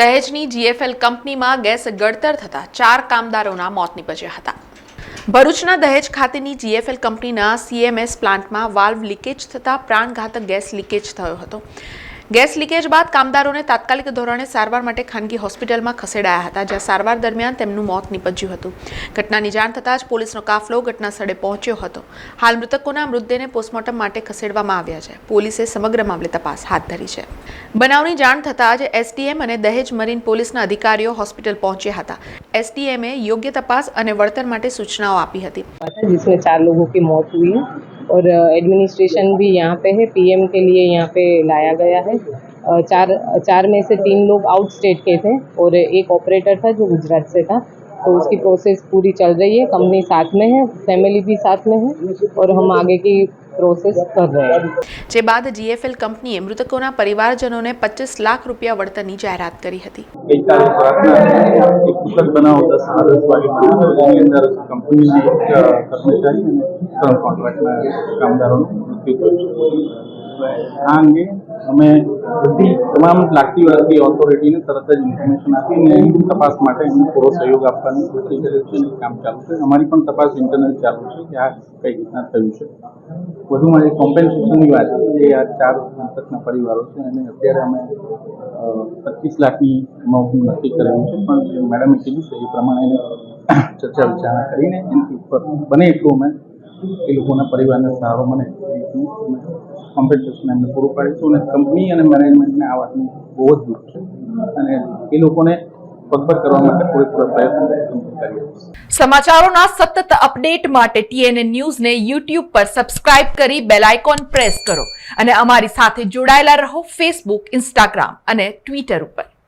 દહેજની GFL કંપનીમાં gas ગળતર થતાં ચાર કામદારોના મોત નીપજ્યા હતા. ભરૂચના દહેજ ખાતેની જીએફએલ કંપનીના સીએમએસ પ્લાન્ટમાં વાલ્વ લીકેજ થતાં પ્રાણઘાતક ગેસ લીકેજ થયો હતો. ગેસ લીકેજ બાદ કામદારોને તાત્કાલિક ધોરણે સારવાર માટે ખાનગી હોસ્પિટલમાં ખસેડાયા હતા, જ્યાં સારવાર દરમિયાન તેમનું મોત નીપજ્યું હતું. ઘટનાની જાણ થતાં જ પોલીસનો કાફલો ઘટના સ્થળે પહોંચ્યો હતો. હાલ મૃતકોના મૃતદેહને પોસ્ટમોર્ટમ માટે ખસેડવામાં આવ્યા છે. પોલીસે સમગ્ર મામલે તપાસ હાથ ધરી છે. બનાવની જાણ થતાં જ એસડીએમ અને દહેજ મરીન પોલીસના અધિકારીઓ હોસ્પિટલ પહોંચ્યા હતા. એસડીએમએ યોગ્ય તપાસ અને વળતર માટે સૂચનાઓ આપી હતી. और एडमिनिस्ट्रेशन भी यहाँ पे है पीएम के लिए यहाँ पे लाया गया है। चार चार में से तीन लोग आउट स्टेट के थे और एक ऑपरेटर था जो गुजरात से था। तो उसकी प्रोसेस पूरी चल रही है कंपनी साथ में है फैमिली भी साथ में है और हम आगे की પ્રોસેસ જે બાદ જીએફએલ કંપનીએ મૃતકોના પરિવારજનોને પચીસ લાખ રૂપિયા વળતરની જાહેરાત કરી હતી. ગઈકાલે આ અંગે અમે બધી તમામ લાગતી વળગતી ઓથોરિટીને તરત જ ઇન્ફોર્મેશન આપીને તપાસ માટે એમને પૂરો સહયોગ આપવાની કોશિશ કર્યો છે કામ ચાલુ છે. અમારી પણ તપાસ ઇન્ટરનલ ચાલુ છે કે આ કઈ રીતના થયું છે. વધુમાં જે કોમ્પેન્સેશનની વાત છે જે આ ચાર મૃતકના પરિવારો છે એને અત્યારે અમે પચીસ લાખની અમાઉન્ટનું નક્કી કરેલું છે. પણ મેડમે કીધું છે એ પ્રમાણે એને ચર્ચા વિચારણા કરીને એની ઉપર બને એટલું અમે એ લોકોના પરિવારને સહારો મને એ રીતનું કોમ્પેન્સેશન એમને પૂરું પાડીશું અને કંપની અને મેનેજમેન્ટને આ વાતનું બહુ જ દુઃખ છે. અને એ લોકોને પગભર કરવા માટે પૂરેપૂરો પ્રયત્ન સમાચારોના સતત અપડેટ માટે ટીએનએ ન્યૂઝને યુટ્યુબ પર સબસ્ક્રાઇબ કરી બેલ આઇકોન પ્રેસ કરો. અને અમારી સાથે જોડાયેલા રહો ફેસબુક ઇન્સ્ટાગ્રામ અને ટ્વિટર ઉપર.